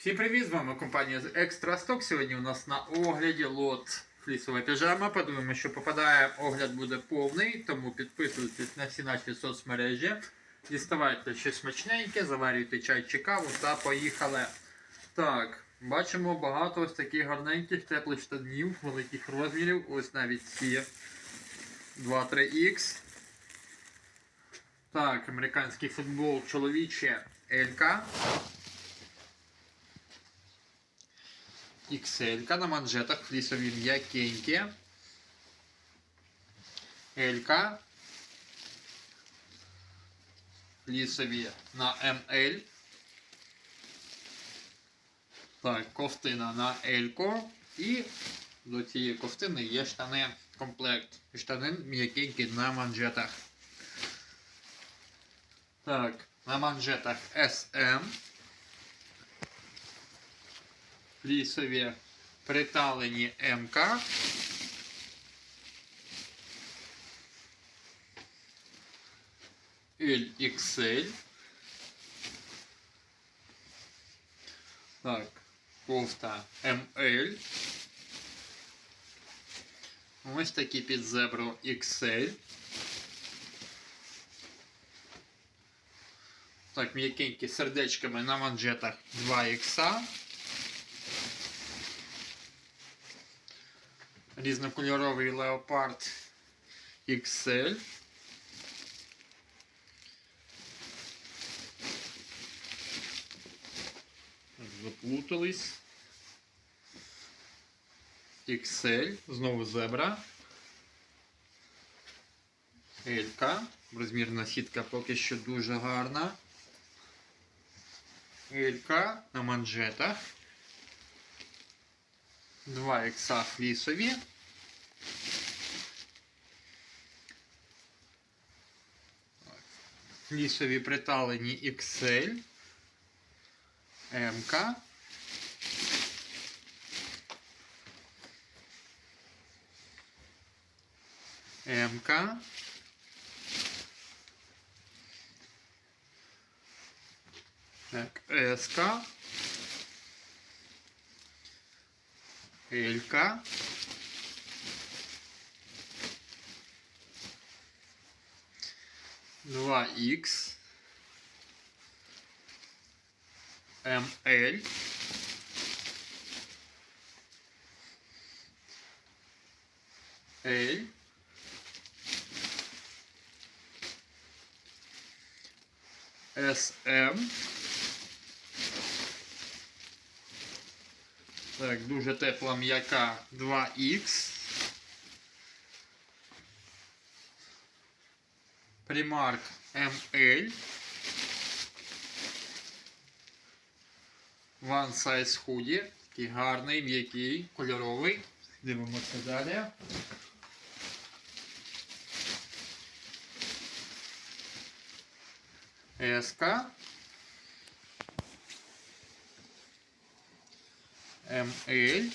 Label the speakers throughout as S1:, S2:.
S1: Всім привіт! З вами компанія Extra Stock. Сьогодні у нас на огляді лот флісова піжама. Подумаємо, що попадає, огляд буде повний, тому підписуйтесь на всі наші соцмережі. Діставайте щось смачненьке, заварюйте чай чи каву та поїхали. Так, бачимо багато ось таких гарненьких теплих штанів, великих розмірів. Ось навіть ці 2-3X. Так, американський футбол чоловіче ЛК. XL на манжетах флісові м'якенькі. L. Флісові на ML. Так, ковтина на L. І до цієї ковтини є штани комплект. Штани м'якенькі на манжетах. Так, на манжетах SM. Флісові приталені МК. LXL. Так, кофта ML. Ось такі під зебру XL. Так, м'якенькі сердечками на манжетах 2 ікса. Різнокольоровий леопард XL. Заплутались. XL, знову зебра. Елька. Розмірна сітка поки що дуже гарна. Елька на манжетах. Два ікса флісові. Флісові приталені XL. МК. МК. Так, СК. Елька. Два Х. МЛ. L. СМ. Так, дуже тепла м'яка 2Х. Примарк ML. One Size Hoodie. Такий гарний, м'який, кольоровий. Дивимося далі. СК. МЛ.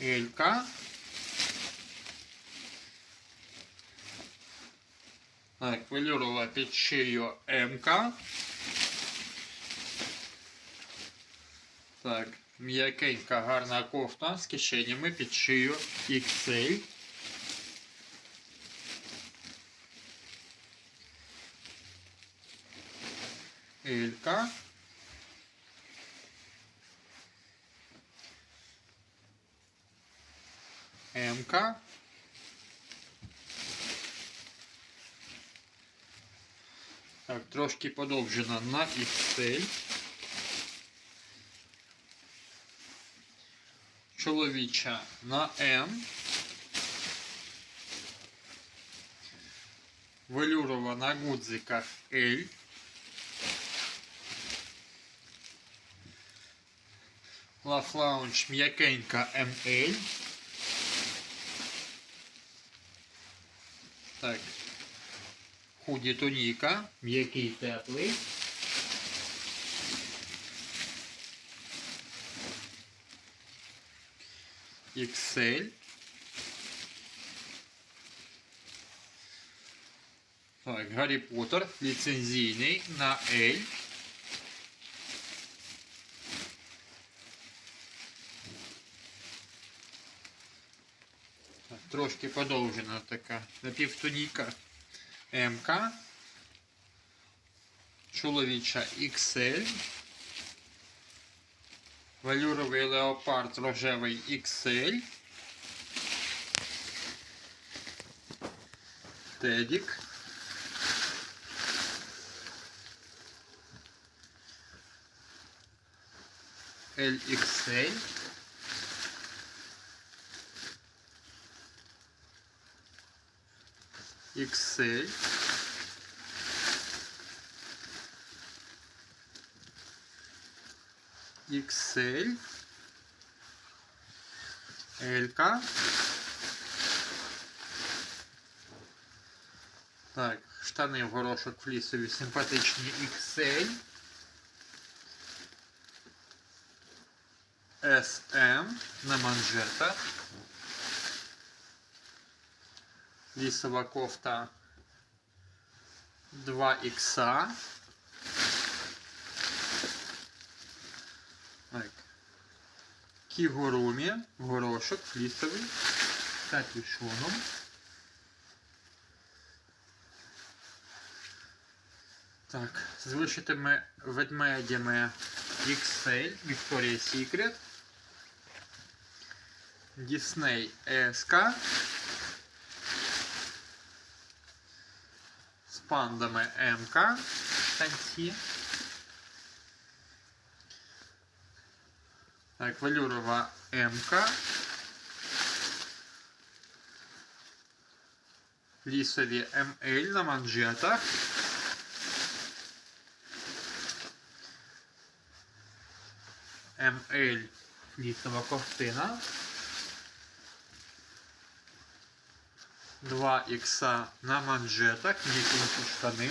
S1: ЛК. Так, велюрова під шию МК. Так, м'якенька гарна кофта з кишенями під XL. Елька. М-ка. Так, трошки подовжена на XL. Чоловіча на М. Велюрова на гудзиках L. Лаф Lounge м'якенька ML. Так. Худі туніка. М'який теплий. XL. Так, Гаррі Поттер, ліцензійний на L. трошки подовжена така напівтоніка МК. Чоловіча XL. Валюровий леопард рожевий XL. Тедік. LXL. XL. XL. L. Так, штани в горошок флісові симпатичні XL. SM на манжетах. Лісова кофта 2 ікса. Так. Кігурумі, горошок, флісовий, капюшоном. Так, з вишитими ведмедями XL, Victoria's Secret. Disney ESK. Пандами МК танці. Так, валюрова МК. Лісові МЛ на манжетах. МЛ лісова ковтина. 2 ікса на манжетах, м'якенькі штани.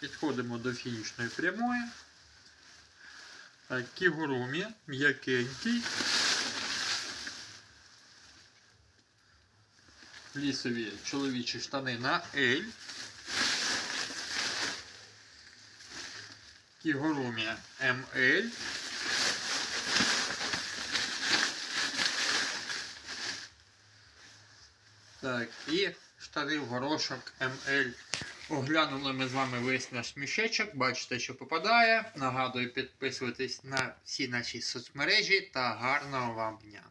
S1: Підходимо до фінішної прямої. Кігурумі, м'якенький. Лісові чоловічі штани на L. Кігурумі ML. Так, і старий горошок МЛ. Оглянули ми з вами весь наш мішечок. Бачите, що попадає. Нагадую, підписуйтесь на всі наші соцмережі та гарного вам дня.